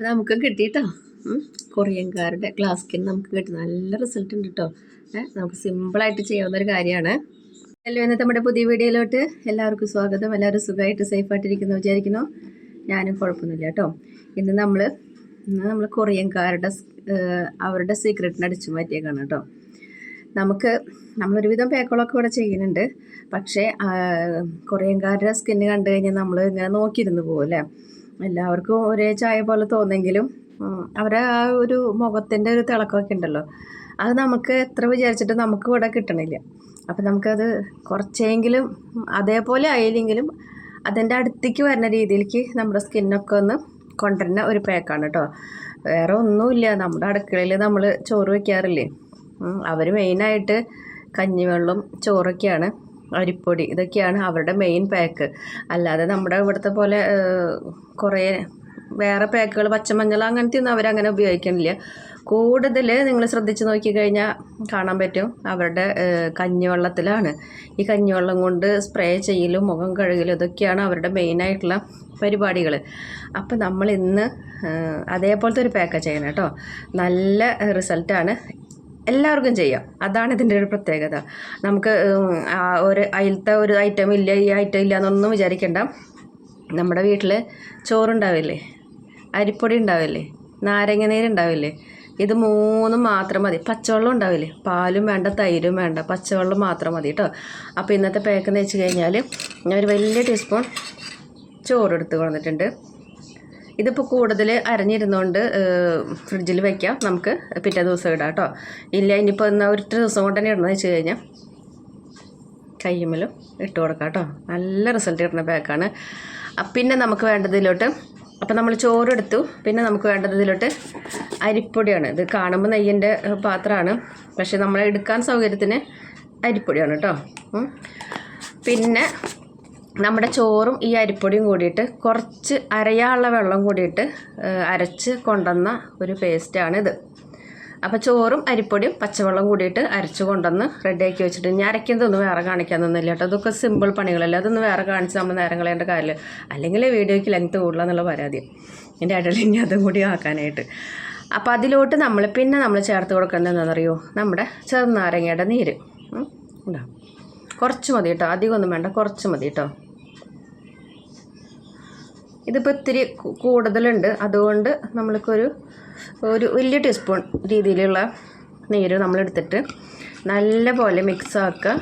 നമുക്ക് കിട്ടിയിട്ടോ. കൊറിയൻകാരുടെ glass skin നമുക്ക് കിട്ടി. നല്ല റിസൾട്ട് ഉണ്ട് കേട്ടോ നമുക്ക് സിമ്പിളായിട്ട് ചെയ്യാവുന്ന ഒരു കാര്യമാണ്. ഹലോ ഇന്നത്തെ നമ്മുടെ പുതിയ വീഡിയോയിലോട്ട് എല്ലാവർക്കും സ്വാഗതം. എല്ലാവരും സുഖമായിട്ട് സേഫായിട്ടിരിക്കുന്നു വിചാരിക്കുന്നു. ഞാനും കുഴപ്പമൊന്നുമില്ല കേട്ടോ ഇന്ന് നമ്മൾ ഇന്ന് നമ്മൾ കൊറിയൻകാരുടെ അവരുടെ സീക്രട്ടിന് അടിച്ചു മാറ്റിയേക്കാണ് കേട്ടോ നമുക്ക് നമ്മളൊരുവിധം പേക്കളൊക്കെ ഇവിടെ ചെയ്യുന്നുണ്ട്. പക്ഷേ കൊറിയൻകാരുടെ സ്കിന്ന് കണ്ടു കഴിഞ്ഞാൽ നമ്മൾ ഇങ്ങനെ നോക്കിയിരുന്നു പോകും അല്ലേ? എല്ലാവർക്കും ഒരേ ചായ പോലെ തോന്നെങ്കിലും അവരെ ആ ഒരു മുഖത്തിന്റെ ഒരു തിളക്കമൊക്കെ ഉണ്ടല്ലോ. അത് നമുക്ക് എത്ര വിചാരിച്ചിട്ട് നമുക്ക് ഇവിടെ കിട്ടണില്ല. അപ്പം നമുക്കത് കുറച്ചെങ്കിലും അതേപോലെ ആയില്ലെങ്കിലും അതിന്റെ അടുത്തേക്ക് വരുന്ന രീതിയിലേക്ക് നമ്മുടെ സ്കിന്നൊക്കെ ഒന്ന് കൊണ്ടുവരുന്ന ഒരു പാക്കാണ് കേട്ടോ. വേറെ ഒന്നുമില്ല. നമ്മുടെ അടുക്കളയിൽ നമ്മൾ ചോറ് വയ്ക്കാറില്ലേ അവർ മെയിനായിട്ട് കഞ്ഞിവെള്ളം ചോറൊക്കെയാണ് അരിപ്പൊടി ഇതൊക്കെയാണ് അവരുടെ മെയിൻ പാക്ക്. അല്ലാതെ നമ്മുടെ ഇവിടുത്തെ പോലെ കുറേ വേറെ പാക്കുകൾ പച്ചമഞ്ഞൾ അങ്ങനത്തെ ഒന്നും അവരങ്ങനെ ഉപയോഗിക്കണില്ല. കൂടുതൽ നിങ്ങൾ ശ്രദ്ധിച്ച് നോക്കിക്കഴിഞ്ഞാൽ കാണാൻ പറ്റും അവരുടെ കഞ്ഞിവെള്ളത്തിലാണ്. ഈ കഞ്ഞിവെള്ളം കൊണ്ട് സ്പ്രേ ചെയ്യലും മുഖം കഴുകലും ഇതൊക്കെയാണ് അവരുടെ മെയിനായിട്ടുള്ള പരിപാടികൾ അപ്പം നമ്മൾ ഇന്ന് അതേപോലത്തെ ഒരു പാക്കാണ് ചെയ്യണം കേട്ടോ നല്ല റിസൾട്ടാണ് എല്ലാവർക്കും ചെയ്യാം. അതാണ് ഇതിന്റെ ഒരു പ്രത്യേകത. നമുക്ക് ഒരു അതിലത്തെ ഒരു ഐറ്റം ഇല്ല ഈ ഐറ്റം ഇല്ല എന്നൊന്നും വിചാരിക്കണ്ട. നമ്മുടെ വീട്ടിൽ ചോറുണ്ടാവില്ലേ? അരിപ്പൊടി ഉണ്ടാവില്ലേ നാരങ്ങ നീര് ഉണ്ടാവില്ലേ ഇത് മൂന്നും മാത്രം മതി. പച്ചവെള്ളം ഉണ്ടാവില്ലേ? പാലും വേണ്ട തൈരും വേണ്ട പച്ചവെള്ളം മാത്രം മതി കേട്ടോ അപ്പോൾ ഇന്നത്തെ പാക്ക് എന്ന് വെച്ച് കഴിഞ്ഞാൽ ഞാൻ ഒരു വലിയ ടീസ്പൂൺ ചോറ് എടുത്ത് കൊണ്ടിട്ടുണ്ട് ഇതിപ്പോൾ കൂടുതൽ അരഞ്ഞിരുന്നുകൊണ്ട് ഫ്രിഡ്ജിൽ വെക്കാം. നമുക്ക് പിറ്റേ ദിവസം ഇടാം കേട്ടോ ഇല്ല ഇനിയിപ്പോൾ എന്നാൽ ഒരു ദിവസം കൊണ്ട് തന്നെ ഇടണമെന്ന് വെച്ച് കഴിഞ്ഞാൽ കയ്യുമ്മലും ഇട്ട് കൊടുക്കാം കേട്ടോ നല്ല റിസൾട്ട് കിട്ടുന്ന പാക്കാണ് പിന്നെ നമുക്ക് വേണ്ടതിലോട്ട് അപ്പം അപ്പോൾ നമ്മൾ ചോറ് എടുത്തു പിന്നെ നമുക്ക് വേണ്ടത് ഇതിലോട്ട് അരിപ്പൊടിയാണ്. ഇത് കാണുമ്പോൾ നെയ്യിന്റെ പാത്രമാണ്. പക്ഷേ നമ്മൾ എടുക്കാൻ സൗകര്യത്തിന് അരിപ്പൊടിയാണ് കേട്ടോ പിന്നെ നമ്മുടെ ചോറും ഈ അരിപ്പൊടിയും കൂടിയിട്ട് കുറച്ച് അരയാനുള്ള വെള്ളം കൂടിയിട്ട് അരച്ച് കൊണ്ടുവന്ന ഒരു പേസ്റ്റാണിത് അപ്പോൾ ചോറും അരിപ്പൊടിയും പച്ചവെള്ളം കൂടിയിട്ട് അരച്ച് കൊണ്ടുവന്ന് റെഡിയാക്കി വെച്ചിട്ട് ഞാൻ അരയ്ക്കുന്നതൊന്നും വേറെ കാണിക്കാൻ തന്നില്ല കേട്ടോ. അതൊക്കെ സിമ്പിൾ പണികളല്ലേ? അതൊന്നും വേറെ കാണിച്ച് നമ്മൾ നേരം കളയേണ്ട കാര്യമില്ല. അല്ലെങ്കിൽ വീഡിയോയ്ക്ക് ലെങ്ത് കൂടുതല എന്നുള്ള പരാതി. എന്റെ ഇടയിൽ അതും കൂടി ആക്കാനായിട്ട്. അപ്പോൾ അതിലോട്ട് നമ്മൾ പിന്നെ നമ്മൾ ചേർത്ത് കൊടുക്കുന്നത് എന്താണെന്നറിയോ? നമ്മുടെ ചെറുനാരങ്ങയുടെ നീര്. ഉണ്ടോ? കുറച്ച് മതി കേട്ടോ. അധികമൊന്നും വേണ്ട. കുറച്ച് മതി കേട്ടോ. ഇതിപ്പോൾ ഇത്തിരി കൂടുതലുണ്ട്. അതുകൊണ്ട് നമ്മൾക്കൊരു ഒരു വലിയ ടീസ്പൂൺ രീതിയിലുള്ള നീര് നമ്മളെടുത്തിട്ട് നല്ല പോലെ മിക്സ് ആക്കുക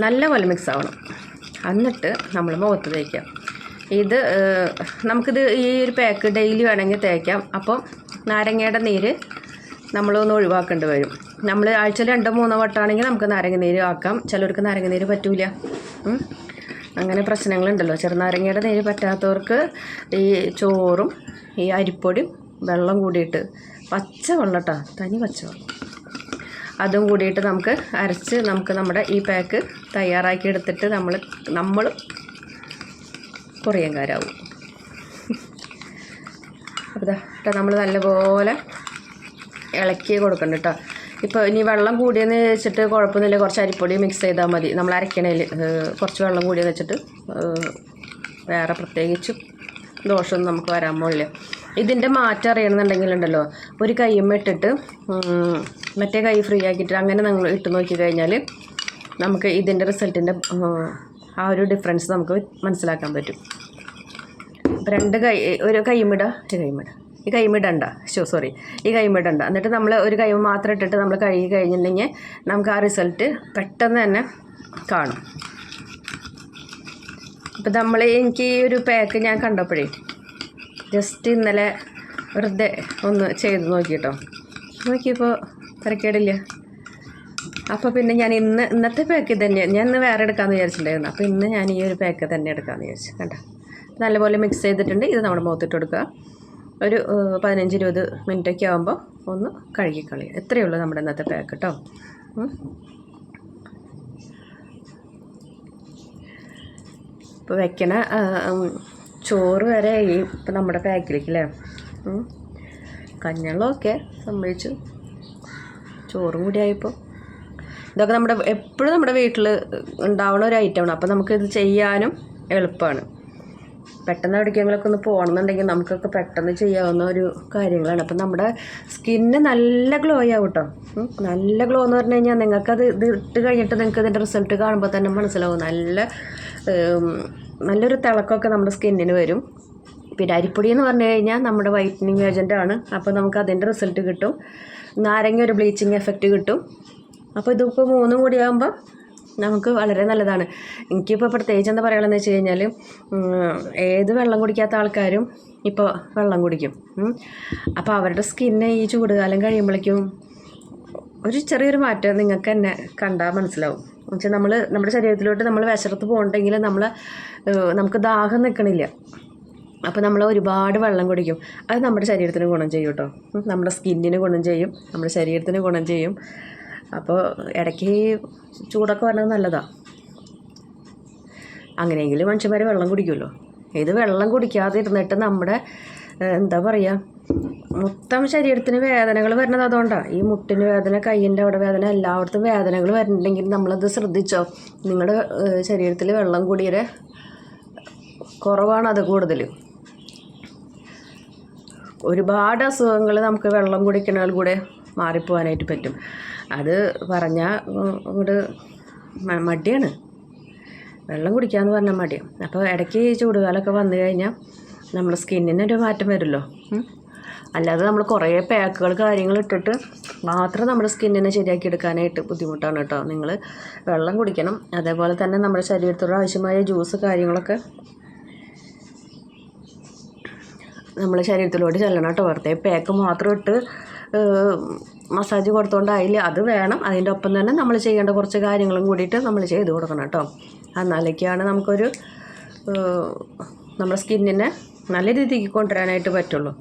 നല്ല പോലെ മിക്സ് ആവണം എന്നിട്ട് നമ്മൾ മുഖത്ത് തേക്കാം ഇത് നമുക്കിത് ഈ ഒരു പാക്ക് ഡെയിലി വേണമെങ്കിൽ തേക്കാം. അപ്പം നാരങ്ങയുടെ നീര് നമ്മളൊന്ന് ഒഴിവാക്കേണ്ടി വരും. നമ്മൾ ആഴ്ചയിൽ രണ്ടോ മൂന്നോ വട്ടമാണെങ്കിൽ നമുക്ക് നാരങ്ങ നീര് ആക്കാം. ചിലർക്ക് നാരങ്ങ നീര് പറ്റൂല. അങ്ങനെ പ്രശ്നങ്ങളുണ്ടല്ലോ. ചെറുനാരങ്ങയുടെ നീര് പറ്റാത്തവർക്ക് ഈ ചോറും ഈ അരിപ്പൊടിയും വെള്ളം കൂടിയിട്ട് പച്ച വെള്ളം കേട്ടോ തനി പച്ചവെള്ളം. അതും കൂടിയിട്ട് നമുക്ക് അരച്ച് നമുക്ക് നമ്മുടെ ഈ പാക്ക് തയ്യാറാക്കി എടുത്തിട്ട് നമ്മൾ നമ്മൾ കൊറിയൻകാരാവും അപ്പോൾ നമ്മൾ നല്ലപോലെ ഇളക്കി കൊടുക്കണ്ട കേട്ടോ ഇപ്പോൾ ഇനി വെള്ളം കൂടിയെന്ന് വെച്ചിട്ട് കുഴപ്പമൊന്നുമില്ല. കുറച്ച് അരിപ്പൊടി മിക്സ് ചെയ്താൽ മതി. നമ്മൾ അരക്കണേൽ കുറച്ച് വെള്ളം കൂടിയെന്ന് വെച്ചിട്ട് വേറെ പ്രത്യേകിച്ച് ദോഷമൊന്നും നമുക്ക് വരാൻ പോലില്ല ഇതിന്റെ മാറ്റം അറിയണമെന്നുണ്ടെങ്കിലുണ്ടല്ലോ ഒരു കൈയ്യമ്മ ഇട്ടിട്ട് മറ്റേ കൈ ഫ്രീ ആക്കിയിട്ട് അങ്ങനെ നിങ്ങൾ ഇട്ട് നോക്കി കഴിഞ്ഞാൽ നമുക്ക് ഇതിന്റെ റിസൾട്ടിന്റെ ആ ഒരു ഡിഫറൻസ് നമുക്ക് മനസ്സിലാക്കാൻ പറ്റും. രണ്ട് കൈ ഒരു കൈമിട ഈ കൈമിട ഈ കൈമിടണ്ട ഷോ സോറി ഈ കൈമിടണ്ട എന്നിട്ട് നമ്മൾ ഒരു കൈ മാത്രം ഇട്ടിട്ട് നമ്മൾ കഴുകി കഴിഞ്ഞിട്ടുണ്ടെങ്കിൽ നമുക്ക് ആ റിസൾട്ട് പെട്ടെന്ന് തന്നെ കാണും. അപ്പോൾ നമ്മൾ എനിക്ക് ഈ ഒരു പാക്ക് ഞാൻ കണ്ടപ്പോഴേ ജസ്റ്റ് ഇന്നലെ വെറുതെ ഒന്ന് ചെയ്ത് നോക്കിട്ടോ. നോക്കിയപ്പോൾ തിരക്കേടില്ല. അപ്പോൾ പിന്നെ ഞാൻ ഇന്ന് ഇന്നത്തെ പാക്ക് തന്നെ. ഞാൻ ഇന്ന് വേറെ എടുക്കാമെന്ന് വിചാരിച്ചിട്ടുണ്ടായിരുന്നു. അപ്പോൾ ഇന്ന് ഞാൻ ഈ ഒരു പാക്ക് തന്നെ എടുക്കാമെന്ന് വിചാരിച്ചു. കണ്ടോ? നല്ലപോലെ മിക്സ് ചെയ്തിട്ടുണ്ട്. ഇത് നമ്മുടെ മുഖത്തിട്ട് കൊടുക്കുക. ഒരു പതിനഞ്ച് ഇരുപത് മിനിറ്റൊക്കെ ആകുമ്പോൾ ഒന്ന് കഴുകിക്കളയുക എത്രയേ ഉള്ളൂ നമ്മുടെ ഇന്നത്തെ പാക്ക് കേട്ടോ. ഇപ്പോൾ വെക്കണ ചോറ് വരെ ഈ ഇപ്പം നമ്മുടെ പാക്കിലേക്കല്ലേ. കഞ്ഞള്ളമൊക്കെ സംഭവിച്ചു. ചോറും കൂടി ആയപ്പോൾ ഇതൊക്കെ നമ്മുടെ എപ്പോഴും നമ്മുടെ വീട്ടിൽ ഉണ്ടാവുന്ന ഒരു ഐറ്റമാണ് അപ്പോൾ നമുക്കിത് ചെയ്യാനും എളുപ്പമാണ്. പെട്ടെന്ന് എവിടേക്കെങ്കിലൊക്കെ ഒന്ന് പോകണമെന്നുണ്ടെങ്കിൽ നമുക്കൊക്കെ പെട്ടെന്ന് ചെയ്യാവുന്ന ഒരു കാര്യങ്ങളാണ്. അപ്പം നമ്മുടെ സ്കിന്ന് നല്ല ഗ്ലോ ആവും കേട്ടോ. നല്ല ഗ്ലോ എന്ന് പറഞ്ഞു കഴിഞ്ഞാൽ നിങ്ങൾക്കത് ഇത് ഇട്ട് കഴിഞ്ഞിട്ട് നിങ്ങൾക്ക് ഇതിന്റെ റിസൾട്ട് കാണുമ്പോൾ തന്നെ മനസ്സിലാവും. നല്ല നല്ലൊരു തിളക്കമൊക്കെ നമ്മുടെ സ്കിന്നിന് വരും. പിന്നെ അരിപ്പൊടി എന്ന് പറഞ്ഞു കഴിഞ്ഞാൽ നമ്മുടെ വൈറ്റനിങ് ഏജന്റാണ് അപ്പോൾ നമുക്ക് അതിന്റെ റിസൾട്ട് കിട്ടും. നാരങ്ങ ഒരു ബ്ലീച്ചിങ് എഫക്റ്റ് കിട്ടും. അപ്പോൾ ഇതിപ്പോൾ മൂന്നും കൂടി ആകുമ്പോൾ നമുക്ക് വളരെ നല്ലതാണ്. എനിക്കിപ്പോൾ പ്രത്യേകിച്ച് എന്താ പറയുകയെന്ന് വെച്ച് കഴിഞ്ഞാൽ ഏത് വെള്ളം കുടിക്കാത്ത ആൾക്കാരും ഇപ്പോൾ വെള്ളം കുടിക്കും. അപ്പോൾ അവരുടെ സ്കിന്ന് ഈ ചൂടുകാലം കഴിയുമ്പോഴേക്കും ഒരു ചെറിയൊരു മാറ്റം നിങ്ങൾക്ക് തന്നെ കണ്ടാൽ മനസ്സിലാവും. എന്നുവെച്ചാൽ നമ്മൾ നമ്മുടെ ശരീരത്തിലോട്ട് നമ്മൾ വിശറത്ത് പോകണ്ടെങ്കിൽ നമ്മൾ നമുക്ക് ദാഹം നിൽക്കണില്ല അപ്പോൾ നമ്മൾ ഒരുപാട് വെള്ളം കുടിക്കും. അത് നമ്മുടെ ശരീരത്തിന് ഗുണം ചെയ്യും കേട്ടോ നമ്മുടെ സ്കിന്നിന് ഗുണം ചെയ്യും നമ്മുടെ ശരീരത്തിന് ഗുണം ചെയ്യും. അപ്പോൾ ഇടയ്ക്ക് ചൂടൊക്കെ വരണത് നല്ലതാണ് അങ്ങനെയെങ്കിലും മനുഷ്യന്മാർ വെള്ളം കുടിക്കുമല്ലോ. ഇത് വെള്ളം കുടിക്കാതെ ഇരുന്നിട്ട് നമ്മുടെ എന്താ പറയുക മൊത്തം ശരീരത്തിന് വേദനകൾ വരുന്നത് അതുകൊണ്ടാണ് ഈ മുട്ടിന് വേദന കയ്യിന്റെ അവിടെ വേദന എല്ലായിടത്തും വേദനകൾ വരുന്നുണ്ടെങ്കിൽ നമ്മളത് ശ്രദ്ധിച്ചോ? നിങ്ങളുടെ ശരീരത്തിൽ വെള്ളം കുടിയുടെ കുറവാണ് അത് കൂടുതൽ ഒരുപാട് അസുഖങ്ങൾ നമുക്ക് വെള്ളം കുടിക്കുന്നതിൽ കൂടെ മാറിപ്പോവാനായിട്ട് പറ്റും. അത് പറഞ്ഞാൽ ഇങ്ങോട്ട് മടിയാണ്. വെള്ളം കുടിക്കാമെന്ന് പറഞ്ഞാൽ മടിയാണ് അപ്പോൾ ഇടയ്ക്ക് ചൂടുകാലമൊക്കെ വന്നു കഴിഞ്ഞാൽ നമ്മുടെ സ്കിന്നിന് ഒരു മാറ്റം വരുമല്ലോ. അല്ലാതെ നമ്മൾ കുറേ പാക്കുകൾ കാര്യങ്ങൾ ഇട്ടിട്ട് മാത്രം നമ്മുടെ സ്കിന്നിനെ ശരിയാക്കി എടുക്കാനായിട്ട് ബുദ്ധിമുട്ടാണ് കേട്ടോ. നിങ്ങൾ വെള്ളം കുടിക്കണം. അതേപോലെ തന്നെ നമ്മുടെ ശരീരത്തോട് ആവശ്യമായ ജ്യൂസ് കാര്യങ്ങളൊക്കെ നമ്മളെ ശരീരത്തിലോട്ട് ചെല്ലണം കേട്ടോ. വെറുതെ പാക്ക് മാത്രം ഇട്ട് മസാജ് കൊടുത്തോണ്ടായില്ല? അത് വേണം. അതിന്റെ ഒപ്പം തന്നെ നമ്മൾ ചെയ്യേണ്ട കുറച്ച് കാര്യങ്ങളും കൂടിയിട്ട് നമ്മൾ ചെയ്ത് കൊടുക്കണം കേട്ടോ. എന്നാലൊക്കെയാണ് നമുക്കൊരു നമ്മുടെ സ്കിന്നിനെ നല്ല രീതിക്ക് കൊണ്ടുവരാനായിട്ട് പറ്റുള്ളൂ.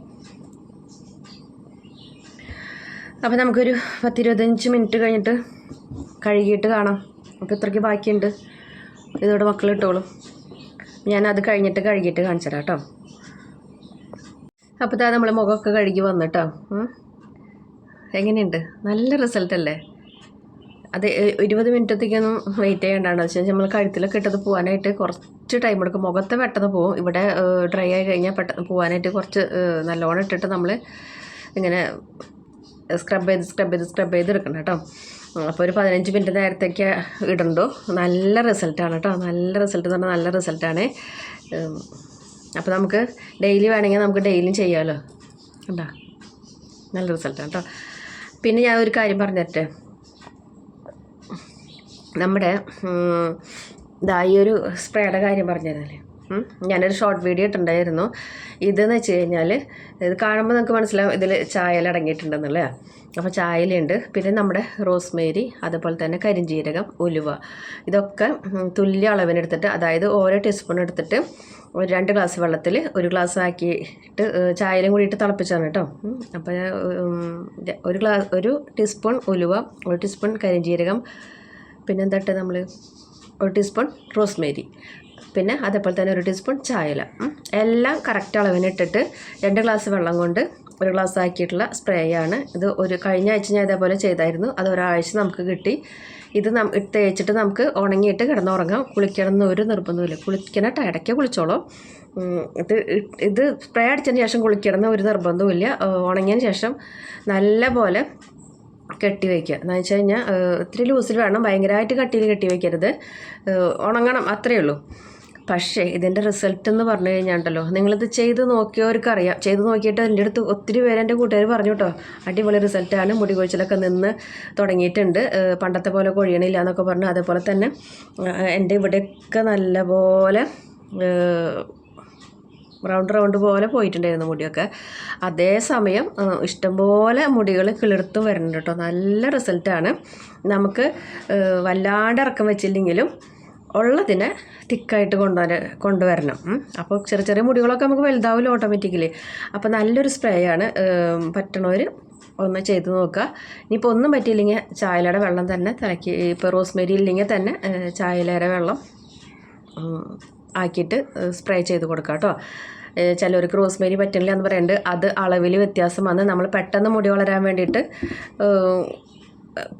അപ്പോൾ നമുക്കൊരു പത്തിരുപത്തഞ്ച് മിനിറ്റ് കഴിഞ്ഞിട്ട് കഴുകിയിട്ട് കാണാം. നമുക്ക് ഇത്രയ്ക്ക് ബാക്കിയുണ്ട്. ഇതോടെ മക്കൾ ഇട്ടോളും. ഞാനത് കഴിഞ്ഞിട്ട് കഴുകിയിട്ട് കാണിച്ചു തരാം കേട്ടോ അപ്പോൾ നമ്മൾ മുഖമൊക്കെ കഴുകി വന്നിട്ടോ. എങ്ങനെയുണ്ട്? നല്ല റിസൾട്ട് അല്ലേ? അത് ഇരുപത് മിനിറ്റത്തേക്കൊന്നും വെയിറ്റ് ചെയ്യേണ്ടതാണ് വെച്ചാൽ നമ്മൾ കഴുത്തിലൊക്കെ ഇട്ടത് പോകാനായിട്ട് കുറച്ച് ടൈം എടുക്കും. മുഖത്ത് പെട്ടെന്ന് പോകും ഇവിടെ ഡ്രൈ ആയി കഴിഞ്ഞാൽ പെട്ടെന്ന് പോകാനായിട്ട് കുറച്ച് നല്ലോണം ഇട്ടിട്ട് നമ്മൾ ഇങ്ങനെ സ്ക്രബ് ചെയ്ത് സ്ക്രബ് ചെയ്ത് സ്ക്രബ് ചെയ്ത് എടുക്കണം കേട്ടോ. അപ്പോൾ ഒരു പതിനഞ്ച് മിനിറ്റ് നേരത്തേക്ക് ഇടണ്ടോ. നല്ല റിസൾട്ടാണ് കേട്ടോ. നല്ല റിസൾട്ട് എന്ന് പറഞ്ഞാൽ നല്ല റിസൾട്ടാണ് അപ്പോൾ നമുക്ക് ഡെയിലി വേണമെങ്കിൽ നമുക്ക് ഡെയിലിയും ചെയ്യാമല്ലോ കണ്ടോ? നല്ല റിസൾട്ടാണ് കേട്ടോ. പിന്നെ ഞാൻ ഒരു കാര്യം പറഞ്ഞു തരട്ടെ നമ്മുടെ ഇതായി ഈ ഒരു സ്പ്രേയുടെ കാര്യം പറഞ്ഞു തരുന്നില്ലേ ഉം, ഞാനൊരു ഷോർട്ട് വീഡിയോ ഇട്ടുണ്ടായിരുന്നു ഇതെന്ന് വെച്ച് കഴിഞ്ഞാൽ ഇത് കാണുമ്പോൾ നമുക്ക് മനസ്സിലാവും ഇതിൽ ചായല അടങ്ങിയിട്ടുണ്ടെന്നുള്ളത് അപ്പോൾ ചായലുണ്ട്. പിന്നെ നമ്മുടെ റോസ്മേരി അതുപോലെ തന്നെ കരിഞ്ജീരകം ഉലുവ. ഇതൊക്കെ തുല്യ അളവിനെടുത്തിട്ട് അതായത് ഓരോ ടീസ്പൂൺ എടുത്തിട്ട് ഒരു രണ്ട് ഗ്ലാസ് വെള്ളത്തിൽ ഒരു ഗ്ലാസ് ആക്കിയിട്ട് ചായയിലും കൂടിയിട്ട് തിളപ്പിച്ചാണ് കേട്ടോ അപ്പോൾ ഒരു ഗ്ലാസ് ഒരു ടീസ്പൂൺ ഉലുവ ഒരു ടീസ്പൂൺ കരിഞ്ജീരകം പിന്നെ എന്താ നമ്മൾ ഒരു ടീസ്പൂൺ റോസ്മേരി. പിന്നെ അതേപോലെ തന്നെ ഒരു ടീസ്പൂൺ ചായല. എല്ലാം കറക്റ്റ് അളവിനിട്ടിട്ട് രണ്ട് ഗ്ലാസ് വെള്ളം കൊണ്ട് ഒരു ഗ്ലാസ് ആക്കിയിട്ടുള്ള സ്പ്രേ ആണ്. ഇത് ഒരു കഴിഞ്ഞ ആഴ്ച ഞാൻ ഇതേപോലെ ചെയ്തായിരുന്നു. അത് ഒരാഴ്ച നമുക്ക് കിട്ടി. ഇത് നം തേച്ചിട്ട് നമുക്ക് ഉണങ്ങിയിട്ട് കിടന്നുറങ്ങാം. കുളിക്കണം എന്ന് ഒരു നിർബന്ധമില്ല കുളിക്കണ ടയടയ്ക്ക് കുളിച്ചോളൂ. ഇത് ഇത് സ്പ്രേ അടിച്ചതിന് ശേഷം കുളിക്കണം എന്ന് ഒരു ഇല്ല ഉണങ്ങിയതിന് ശേഷം നല്ല പോലെ കെട്ടി വയ്ക്കുക എന്ന് വെച്ച് കഴിഞ്ഞാൽ ഇത്തിരി ലൂസിൽ വേണം. ഭയങ്കരമായിട്ട് കട്ടിയിൽ കെട്ടി വയ്ക്കരുത് ഉണങ്ങണം. അത്രയേ ഉള്ളൂ. പക്ഷേ ഇതിന്റെ റിസൾട്ട് എന്ന് പറഞ്ഞു കഴിഞ്ഞാൽ ഉണ്ടല്ലോ നിങ്ങളിത് ചെയ്ത് നോക്കിയവർക്ക് അറിയാം ചെയ്ത് നോക്കിയിട്ട് എന്റെ അടുത്ത് ഒത്തിരി പേര് എന്റെ കൂട്ടുകാർ പറഞ്ഞു കേട്ടോ അടിപൊളി റിസൾട്ടാണ് മുടി കൊഴിച്ചിലൊക്കെ നിന്ന് തുടങ്ങിയിട്ടുണ്ട്. പണ്ടത്തെ പോലെ കൊഴിയണില്ല എന്നൊക്കെ പറഞ്ഞു. അതേപോലെ തന്നെ എന്റെ ഇവിടെയൊക്കെ നല്ലപോലെ റൗണ്ട് റൗണ്ട് പോലെ പോയിട്ടുണ്ടായിരുന്നു മുടിയൊക്കെ. അതേസമയം ഇഷ്ടംപോലെ മുടികൾ കിളിർത്തും വരുന്നുണ്ട് കേട്ടോ നല്ല റിസൾട്ടാണ് നമുക്ക് വല്ലാണ്ട് ഇറക്കം വെച്ചില്ലെങ്കിലും ഉള്ളതിനെ തിക്കായിട്ട് കൊണ്ടുവര കൊണ്ടുവരണം. അപ്പോൾ ചെറിയ ചെറിയ മുടികളൊക്കെ നമുക്ക് വലുതാവില്ല ഓട്ടോമാറ്റിക്കലി അപ്പോൾ നല്ലൊരു സ്പ്രേ ആണ് പറ്റണവർ ഒന്ന് ചെയ്ത് നോക്കുക. ഇനിയിപ്പോൾ ഒന്നും പറ്റിയില്ലെങ്കിൽ ചായലയുടെ വെള്ളം തന്നെ തിളക്കി ഇപ്പോൾ റോസ്മേരി ഇല്ലെങ്കിൽ തന്നെ ചായലയുടെ വെള്ളം ആക്കിയിട്ട് സ്പ്രേ ചെയ്ത് കൊടുക്കുക കേട്ടോ. ചിലവർക്ക് റോസ്മേരി പറ്റില്ല എന്ന് പറയുന്നുണ്ട് അത് അളവിൽ വ്യത്യാസം വന്ന് നമ്മൾ പെട്ടെന്ന് മുടി വളരാൻ വേണ്ടിയിട്ട്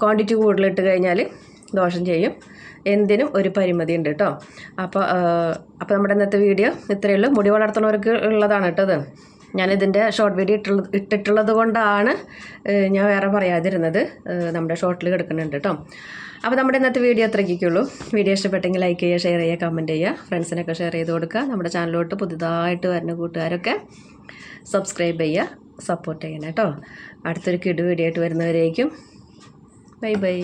ക്വാണ്ടിറ്റി കൂടുതലിട്ട് കഴിഞ്ഞാൽ ദോഷം ചെയ്യും. എന്തിനും ഒരു പരിമിതി ഉണ്ട് കേട്ടോ അപ്പോൾ അപ്പോൾ നമ്മുടെ ഇന്നത്തെ വീഡിയോ ഇത്രയേ ഉള്ളൂ. മുടി വളർത്തുന്നവർക്ക് ഉള്ളതാണ് കേട്ടത് ഞാനിതിന്റെ ഷോർട്ട് വീഡിയോ ഇട്ടുള്ള ഇട്ടിട്ടുള്ളത് കൊണ്ടാണ് ഞാൻ വേറെ പറയാതിരുന്നത്. നമ്മുടെ ഷോർട്ടിൽ കിടക്കുന്നുണ്ട് കേട്ടോ അപ്പോൾ നമ്മുടെ ഇന്നത്തെ വീഡിയോ അത്രയ്ക്കുള്ളൂ വീഡിയോ ഇഷ്ടപ്പെട്ടെങ്കിൽ ലൈക്ക് ചെയ്യുക ഷെയർ ചെയ്യുക കമന്റ് ചെയ്യുക ഫ്രണ്ട്സിനൊക്കെ ഷെയർ ചെയ്ത് കൊടുക്കുക. നമ്മുടെ ചാനലിലോട്ട് പുതുതായിട്ട് വരുന്ന കൂട്ടുകാരൊക്കെ സബ്സ്ക്രൈബ് ചെയ്യുക സപ്പോർട്ട് ചെയ്യണം കേട്ടോ അടുത്തൊരു കിഡ് വീഡിയോ ആയിട്ട് വരുന്നവരേക്കും. Bye bye